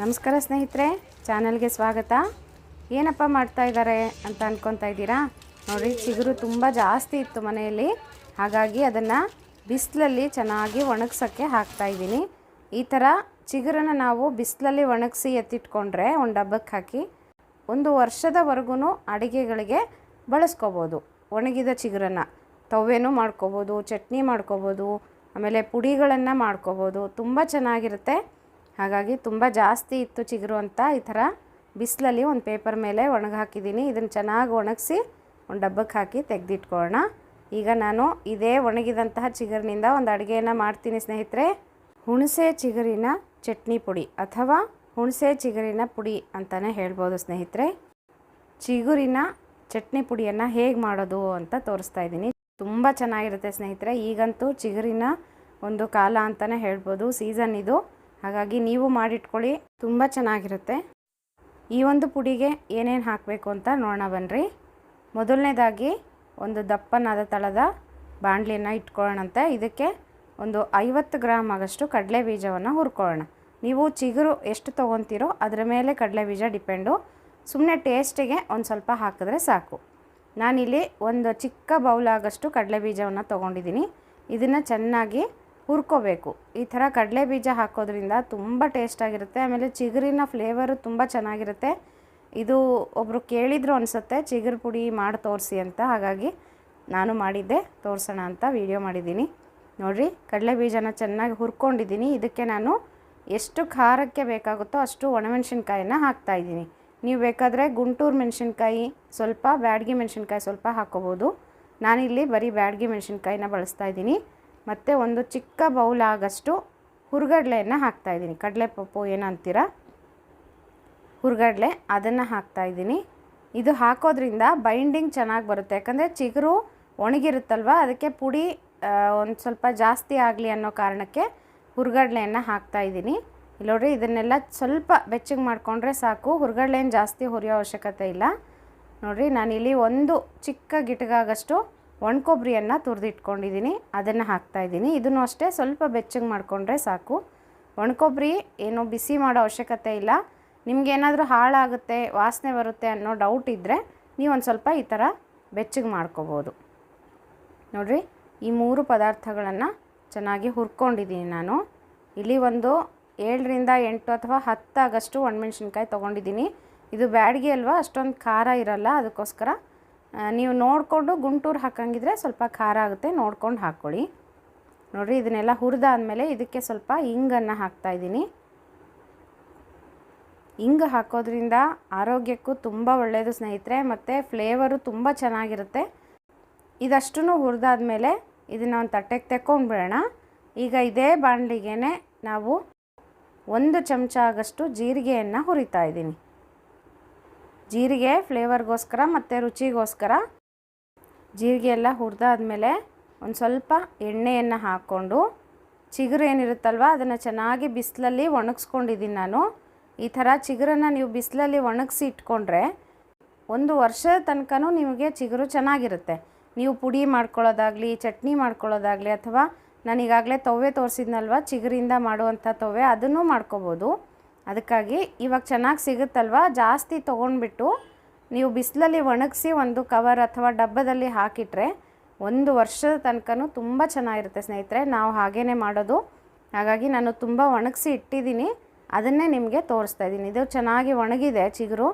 ನಮಸ್ಕಾರ ಸ್ನೇಹಿತರೆ, ಚಾನಲ್ಗೆ ಸ್ವಾಗತ. ಏನಪ್ಪ ಮಾಡ್ತಾ ಇದ್ದಾರೆ ಅಂತ ಅಂದ್ಕೊತಾ ಇದ್ದೀರಾ? ನೋಡಿ, ಚಿಗುರು ತುಂಬ ಜಾಸ್ತಿ ಇತ್ತು ಮನೆಯಲ್ಲಿ. ಹಾಗಾಗಿ ಅದನ್ನು ಬಿಸಿಲಲ್ಲಿ ಚೆನ್ನಾಗಿ ಒಣಗ್ಸೋಕ್ಕೆ ಹಾಕ್ತಾ ಇದ್ದೀನಿ. ಈ ಥರ ಚಿಗುರನ್ನು ನಾವು ಬಿಸಿಲಲ್ಲಿ ಒಣಗಿಸಿ ಎತ್ತಿಟ್ಕೊಂಡ್ರೆ ಒಂದು ಡಬ್ಬಕ್ಕೆ ಹಾಕಿ ಒಂದು ವರ್ಷದವರೆಗೂ ಅಡುಗೆಗಳಿಗೆ ಬಳಸ್ಕೋಬೋದು. ಒಣಗಿದ ಚಿಗುರನ್ನು. ತವ್ವೆನೂ ಮಾಡ್ಕೋಬೋದು, ಚಟ್ನಿ ಮಾಡ್ಕೋಬೋದು, ಆಮೇಲೆ ಪುಡಿಗಳನ್ನು ಮಾಡ್ಕೋಬೋದು. ತುಂಬ ಚೆನ್ನಾಗಿರುತ್ತೆ. ಹಾಗಾಗಿ ತುಂಬ ಜಾಸ್ತಿ ಇತ್ತು ಚಿಗುರು ಅಂತ ಈ ಥರ ಬಿಸಿಲಲ್ಲಿ ಒಂದು ಪೇಪರ್ ಮೇಲೆ ಒಣಗಿ ಹಾಕಿದ್ದೀನಿ ಇದನ್ನು ಚೆನ್ನಾಗಿ ಒಣಗಿಸಿ ಒಂದು ಡಬ್ಬಕ್ಕೆ ಹಾಕಿ ತೆಗೆದಿಟ್ಕೊಳ್ಳೋಣ ಈಗ ನಾನು ಇದೇ ಒಣಗಿದಂತಹ ಚಿಗುರಿನಿಂದ ಒಂದು ಅಡುಗೆಯನ್ನು ಮಾಡ್ತೀನಿ ಸ್ನೇಹಿತರೆ. ಹುಣಸೆ ಚಿಗುರಿನ ಚಟ್ನಿ ಪುಡಿ ಅಥವಾ ಹುಣಸೆ ಚಿಗುರಿನ ಪುಡಿ ಅಂತಲೇ ಹೇಳ್ಬೋದು ಸ್ನೇಹಿತರೆ. ಚಿಗುರಿನ ಚಟ್ನಿ ಪುಡಿಯನ್ನು ಹೇಗೆ ಮಾಡೋದು ಅಂತ ತೋರಿಸ್ತಾ ಇದ್ದೀನಿ. ತುಂಬ ಚೆನ್ನಾಗಿರುತ್ತೆ ಸ್ನೇಹಿತರೆ. ಈಗಂತೂ ಚಿಗುರಿನ ಒಂದು ಕಾಲ ಅಂತಲೇ ಹೇಳ್ಬೋದು. ಸೀಸನ್ ಇದು. ಹಾಗಾಗಿ ನೀವು ಮಾಡಿಟ್ಕೊಳ್ಳಿ, ತುಂಬ ಚೆನ್ನಾಗಿರುತ್ತೆ. ಈ ಒಂದು ಪುಡಿಗೆ ಏನೇನು ಹಾಕಬೇಕು ಅಂತ ನೋಡೋಣ ಬನ್ನಿರಿ ಮೊದಲನೇದಾಗಿ ಒಂದು ದಪ್ಪನಾದ ತಳದ ಬಾಣಲಿಯನ್ನು ಇಟ್ಕೊಳ್ಳೋಣಂತೆ ಇದಕ್ಕೆ ಒಂದು ಐವತ್ತು ಗ್ರಾಮ್ ಆಗಷ್ಟು ಕಡಲೆ ಬೀಜವನ್ನು ಹುರ್ಕೊಳ್ಳೋಣ. ನೀವು ಚಿಗುರು ಎಷ್ಟು ತೊಗೊತೀರೋ ಅದರ ಮೇಲೆ ಕಡಲೆ ಬೀಜ ಡಿಪೆಂಡು. ಸುಮ್ಮನೆ ಟೇಸ್ಟಿಗೆ ಒಂದು ಸ್ವಲ್ಪ ಹಾಕಿದ್ರೆ ಸಾಕು. ನಾನಿಲ್ಲಿ ಒಂದು ಚಿಕ್ಕ ಬೌಲ್ ಆಗಷ್ಟು ಕಡಲೆ ಬೀಜವನ್ನು ತೊಗೊಂಡಿದ್ದೀನಿ. ಇದನ್ನು ಚೆನ್ನಾಗಿ ಹುರ್ಕೋಬೇಕು. ಈ ಥರ ಕಡಲೆ ಬೀಜ ಹಾಕೋದ್ರಿಂದ ತುಂಬ ಟೇಸ್ಟಾಗಿರುತ್ತೆ ಆಮೇಲೆ ಚಿಗುರಿನ ಫ್ಲೇವರು ತುಂಬ ಚೆನ್ನಾಗಿರುತ್ತೆ. ಇದು ಒಬ್ಬರು ಕೇಳಿದ್ರು ಅನಿಸುತ್ತೆ, ಚಿಗುರು ಪುಡಿ ಮಾಡಿ ತೋರಿಸಿ ಅಂತ. ಹಾಗಾಗಿ ನಾನು ಮಾಡಿದ್ದೆ, ತೋರಿಸೋಣ ಅಂತ ವಿಡಿಯೋ ಮಾಡಿದ್ದೀನಿ. ನೋಡಿರಿ, ಕಡಲೆ ಬೀಜನ ಚೆನ್ನಾಗಿ ಹುರ್ಕೊಂಡಿದ್ದೀನಿ. ಇದಕ್ಕೆ ನಾನು ಎಷ್ಟು ಖಾರಕ್ಕೆ ಬೇಕಾಗುತ್ತೋ ಅಷ್ಟು ಒಣಮೆಣ್ಸಿನ್ಕಾಯಿನ ಹಾಕ್ತಾಯಿದ್ದೀನಿ ನೀವು ಬೇಕಾದರೆ ಗುಂಟೂರು ಮೆಣಸಿನ್ಕಾಯಿ ಸ್ವಲ್ಪ, ಬ್ಯಾಡಗಿ ಮೆಣಸಿನ್ಕಾಯಿ ಸ್ವಲ್ಪ ಹಾಕ್ಕೋಬೋದು ನಾನಿಲ್ಲಿ ಬರೀ ಬ್ಯಾಡಗಿ ಮೆಣಸಿನ್ಕಾಯಿನ ಬಳಸ್ತಾ ಇದ್ದೀನಿ. ಮತ್ತು ಒಂದು ಚಿಕ್ಕ ಬೌಲ್ ಆಗಷ್ಟು ಹುರ್ಗಡ್ಲೆಯನ್ನು ಹಾಕ್ತಾಯಿದ್ದೀನಿ ಕಡಲೆ ಪಪ್ಪು ಏನಂತೀರ? ಹುರ್ಗಡ್ಲೆ, ಅದನ್ನು ಹಾಕ್ತಾಯಿದ್ದೀನಿ ಇದು ಹಾಕೋದ್ರಿಂದ ಬೈಂಡಿಂಗ್ ಚೆನ್ನಾಗಿ ಬರುತ್ತೆ. ಯಾಕಂದರೆ ಚಿಗುರು ಒಣಗಿರುತ್ತಲ್ವ? ಅದಕ್ಕೆ ಪುಡಿ ಒಂದು ಸ್ವಲ್ಪ ಜಾಸ್ತಿ ಆಗಲಿ ಅನ್ನೋ ಕಾರಣಕ್ಕೆ ಹುರ್ಗಡ್ಲೆಯನ್ನು ಹಾಕ್ತಾಯಿದ್ದೀನಿ ಇಲ್ಲಿ ನೋಡ್ರಿ, ಇದನ್ನೆಲ್ಲ ಸ್ವಲ್ಪ ಬೆಚ್ಚಗೆ ಮಾಡಿಕೊಂಡ್ರೆ ಸಾಕು. ಹುರ್ಗಡ್ಲೆಯನ್ನು ಜಾಸ್ತಿ ಹುರಿಯೋ ಅವಶ್ಯಕತೆ ಇಲ್ಲ. ನೋಡಿರಿ, ನಾನಿಲ್ಲಿ ಒಂದು ಚಿಕ್ಕ ಗಿಟಗಾಗಷ್ಟು ಒಣಕೊಬ್ಬರಿಯನ್ನು ತುರಿದಿಟ್ಕೊಂಡಿದ್ದೀನಿ, ಅದನ್ನು ಹಾಕ್ತಾಯಿದ್ದೀನಿ ಇದನ್ನು ಅಷ್ಟೇ ಸ್ವಲ್ಪ ಬೆಚ್ಚಗೆ ಮಾಡಿಕೊಂಡ್ರೆ ಸಾಕು. ಒಣಕೊಬ್ಬರಿ ಏನು ಬಿಸಿ ಮಾಡೋ ಅವಶ್ಯಕತೆ ಇಲ್ಲ. ನಿಮಗೇನಾದರೂ ಹಾಳಾಗುತ್ತೆ, ವಾಸನೆ ಬರುತ್ತೆ ಅನ್ನೋ ಡೌಟ್ ಇದ್ದರೆ ನೀವು ಒಂದು ಸ್ವಲ್ಪ ಈ ಥರ ಬೆಚ್ಚಗೆ ಮಾಡ್ಕೋಬೋದು. ನೋಡಿರಿ, ಈ ಮೂರು ಪದಾರ್ಥಗಳನ್ನು ಚೆನ್ನಾಗಿ ಹುರ್ಕೊಂಡಿದ್ದೀನಿ ನಾನು. ಇಲ್ಲಿ ಒಂದು ಏಳರಿಂದ ಎಂಟು ಅಥವಾ ಹತ್ತಾಗಷ್ಟು ಒಣಮೆಣ್ಸಿನ್ಕಾಯಿ ತೊಗೊಂಡಿದ್ದೀನಿ. ಇದು ಬ್ಯಾಡಿಗೆ ಅಲ್ವಾ, ಅಷ್ಟೊಂದು ಖಾರ ಇರಲ್ಲ, ಅದಕ್ಕೋಸ್ಕರ ನೀವು ನೋಡಿಕೊಂಡು ಗುಂಟೂರು ಹಾಕಂಗಿದ್ರೆ ಸ್ವಲ್ಪ ಖಾರ ಆಗುತ್ತೆ, ನೋಡ್ಕೊಂಡು ಹಾಕ್ಕೊಳ್ಳಿ. ನೋಡಿರಿ, ಇದನ್ನೆಲ್ಲ ಹುರಿದಾದ್ಮೇಲೆ ಇದಕ್ಕೆ ಸ್ವಲ್ಪ ಇಂಗನ್ನು ಹಾಕ್ತಾಯಿದ್ದೀನಿ ಇಂಗು ಹಾಕೋದ್ರಿಂದ ಆರೋಗ್ಯಕ್ಕೂ ತುಂಬ ಒಳ್ಳೆಯದು ಸ್ನೇಹಿತರೆ, ಮತ್ತು ಫ್ಲೇವರು ತುಂಬ ಚೆನ್ನಾಗಿರುತ್ತೆ. ಇದಷ್ಟೂ ಹುರಿದಾದ್ಮೇಲೆ ಇದನ್ನು ಒಂದು ತಟ್ಟೆಗೆ ತೆಕ್ಕೊಂಡ್ಬಿಡೋಣ. ಈಗ ಇದೇ ಬಾಣಲಿಗೆ ನಾವು ಒಂದು ಚಮಚ ಆಗಷ್ಟು ಜೀರಿಗೆಯನ್ನು ಹುರಿತಾ ಇದ್ದೀನಿ. ಜೀರಿಗೆ ಫ್ಲೇವರ್ಗೋಸ್ಕರ ಮತ್ತು ರುಚಿಗೋಸ್ಕರ ಜೀರಿಗೆ ಎಲ್ಲ ಹುರಿದಾದ್ಮೇಲೆ ಒಂದು ಸ್ವಲ್ಪ ಎಣ್ಣೆಯನ್ನು ಹಾಕ್ಕೊಂಡು ಚಿಗುರು ಏನಿರುತ್ತಲ್ವ ಅದನ್ನು ಚೆನ್ನಾಗಿ ಬಿಸಿಲಲ್ಲಿ ಒಣಗಿಸ್ಕೊಂಡಿದ್ದೀನಿ ನಾನು. ಈ ಥರ ಚಿಗುರನ್ನು ನೀವು ಬಿಸಿಲಲ್ಲಿ ಒಣಗಿಸಿ ಇಟ್ಕೊಂಡ್ರೆ ಒಂದು ವರ್ಷದ ತನಕನೂ ನಿಮಗೆ ಚಿಗುರು ಚೆನ್ನಾಗಿರುತ್ತೆ. ನೀವು ಪುಡಿ ಮಾಡ್ಕೊಳ್ಳೋದಾಗಲಿ, ಚಟ್ನಿ ಮಾಡ್ಕೊಳ್ಳೋದಾಗಲಿ ಅಥವಾ ನಾನು ಈಗಾಗಲೇ ತವ್ವೆ ತೋರಿಸಿದ್ನಲ್ವ ಚಿಗುರಿಂದ ಮಾಡುವಂಥ ತವ್ವೆ ಅದನ್ನು ಮಾಡ್ಕೋಬೋದು. ಅದಕ್ಕಾಗಿ ಇವಾಗ ಚೆನ್ನಾಗಿ ಸಿಗುತ್ತಲ್ವ? ಜಾಸ್ತಿ ತೊಗೊಂಡ್ಬಿಟ್ಟು ನೀವು ಬಿಸಿಲಲ್ಲಿ ಒಣಗಿಸಿ ಒಂದು ಕವರ್ ಅಥವಾ ಡಬ್ಬದಲ್ಲಿ ಹಾಕಿಟ್ರೆ ಒಂದು ವರ್ಷದ ತನಕನೂ ತುಂಬ ಚೆನ್ನಾಗಿರುತ್ತೆ ಸ್ನೇಹಿತರೆ. ನಾವು ಹಾಗೇ ಮಾಡೋದು. ಹಾಗಾಗಿ ನಾನು ತುಂಬ ಒಣಗಿಸಿ ಇಟ್ಟಿದ್ದೀನಿ. ಅದನ್ನೇ ನಿಮಗೆ ತೋರಿಸ್ತಾ ಇದ್ದೀನಿ. ಇದು ಚೆನ್ನಾಗಿ ಒಣಗಿದೆ ಚಿಗುರು.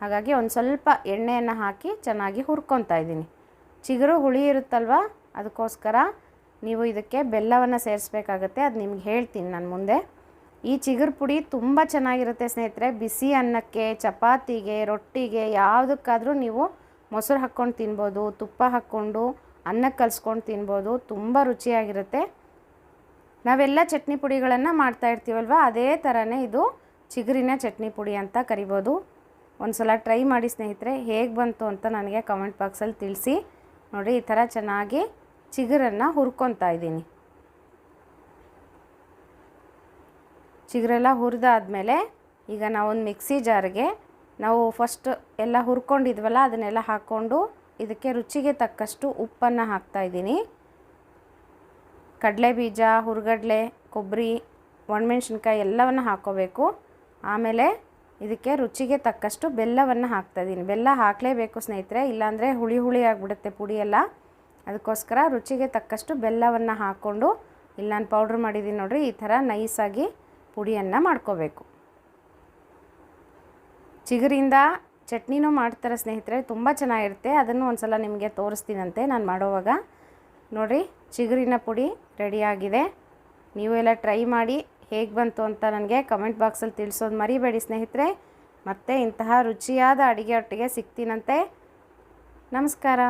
ಹಾಗಾಗಿ ಒಂದು ಸ್ವಲ್ಪ ಎಣ್ಣೆಯನ್ನು ಹಾಕಿ ಚೆನ್ನಾಗಿ ಹುರ್ಕೊತಾ ಇದ್ದೀನಿ. ಚಿಗುರು ಹುಳಿ ಇರುತ್ತಲ್ವ? ಅದಕ್ಕೋಸ್ಕರ ನೀವು ಇದಕ್ಕೆ ಬೆಲ್ಲವನ್ನು ಸೇರಿಸ್ಬೇಕಾಗತ್ತೆ. ಅದು ನಿಮ್ಗೆ ಹೇಳ್ತೀನಿ ನಾನು ಮುಂದೆ. ಈ ಚಿಗುರು ಪುಡಿ ತುಂಬ ಚೆನ್ನಾಗಿರುತ್ತೆ ಸ್ನೇಹಿತರೆ. ಬಿಸಿ ಅನ್ನಕ್ಕೆ, ಚಪಾತಿಗೆ, ರೊಟ್ಟಿಗೆ, ಯಾವುದಕ್ಕಾದರೂ ನೀವು ಮೊಸರು ಹಾಕ್ಕೊಂಡು ತಿನ್ಬೋದು, ತುಪ್ಪ ಹಾಕ್ಕೊಂಡು ಅನ್ನಕ್ಕೆ ಕಲಿಸ್ಕೊಂಡು ತಿನ್ಬೋದು, ತುಂಬ ರುಚಿಯಾಗಿರುತ್ತೆ. ನಾವೆಲ್ಲ ಚಟ್ನಿ ಪುಡಿಗಳನ್ನು ಮಾಡ್ತಾ ಇರ್ತೀವಲ್ವ? ಅದೇ ಥರನೇ ಇದು ಚಿಗುರಿನ ಚಟ್ನಿ ಪುಡಿ ಅಂತ ಕರಿಬೋದು. ಒಂದು ಸಲ ಟ್ರೈ ಮಾಡಿ ಸ್ನೇಹಿತರೆ, ಹೇಗೆ ಬಂತು ಅಂತ ನನಗೆ ಕಮೆಂಟ್ ಬಾಕ್ಸಲ್ಲಿ ತಿಳಿಸಿ. ನೋಡಿ, ಈ ಥರ ಚೆನ್ನಾಗಿ ಚಿಗುರನ್ನು ಹುರ್ಕೊತಾ ಇದ್ದೀನಿ. ಚಿಗುರೆಲ್ಲ ಹುರಿದಾದ್ಮೇಲೆ ಈಗ ನಾವೊಂದು ಮಿಕ್ಸಿ ಜಾರ್ಗೆ ನಾವು ಫಸ್ಟ್ ಎಲ್ಲ ಹುರ್ಕೊಂಡಿದ್ವಲ್ಲ, ಅದನ್ನೆಲ್ಲ ಹಾಕ್ಕೊಂಡು ಇದಕ್ಕೆ ರುಚಿಗೆ ತಕ್ಕಷ್ಟು ಉಪ್ಪನ್ನು ಹಾಕ್ತಾಯಿದ್ದೀನಿ ಕಡಲೆ ಬೀಜ, ಹುರ್ಗಡ್ಲೆ ಕೊಬ್ಬರಿ ಒಣಮೆಣ್ಸಿನ್ಕಾಯಿ ಎಲ್ಲವನ್ನು ಹಾಕ್ಕೋಬೇಕು ಆಮೇಲೆ ಇದಕ್ಕೆ ರುಚಿಗೆ ತಕ್ಕಷ್ಟು ಬೆಲ್ಲವನ್ನು ಹಾಕ್ತಾಯಿದ್ದೀನಿ ಬೆಲ್ಲ ಹಾಕಲೇಬೇಕು ಸ್ನೇಹಿತರೆ, ಇಲ್ಲಾಂದರೆ ಹುಳಿ ಹುಳಿ ಆಗಿಬಿಡುತ್ತೆ ಪುಡಿಯೆಲ್ಲ ಅದಕ್ಕೋಸ್ಕರ ರುಚಿಗೆ ತಕ್ಕಷ್ಟು ಬೆಲ್ಲವನ್ನು ಹಾಕ್ಕೊಂಡು ಇಲ್ಲ ನಾನು ಪೌಡ್ರ್ ಮಾಡಿದ್ದೀನಿ ನೋಡಿರಿ, ಈ ಥರ ನೈಸಾಗಿ ಪುಡಿಯನ್ನು ಮಾಡ್ಕೋಬೇಕು. ಚಿಗುರಿಂದ ಚಟ್ನಿನೂ ಮಾಡ್ತಾರೆ ಸ್ನೇಹಿತರೆ, ತುಂಬ ಚೆನ್ನಾಗಿರುತ್ತೆ. ಅದನ್ನು ಒಂದು ಸಲ ನಿಮಗೆ ತೋರಿಸ್ತೀನಂತೆ ನಾನು ಮಾಡೋವಾಗ. ನೋಡಿ ಚಿಗುರಿನ ಪುಡಿ ರೆಡಿಯಾಗಿದೆ ನೀವು ಎಲ್ಲ ಟ್ರೈ ಮಾಡಿ ಹೇಗೆ ಬಂತು ಅಂತ ನನಗೆ ಕಮೆಂಟ್ ಬಾಕ್ಸಲ್ಲಿ ತಿಳಿಸೋದು ಮರಿಬೇಡಿ ಸ್ನೇಹಿತರೆ. ಮತ್ತೆ ಇಂತಹ ರುಚಿಯಾದ ಅಡುಗೆ ಒಟ್ಟಿಗೆ ಸಿಗ್ತೀನಂತೆ. ನಮಸ್ಕಾರ.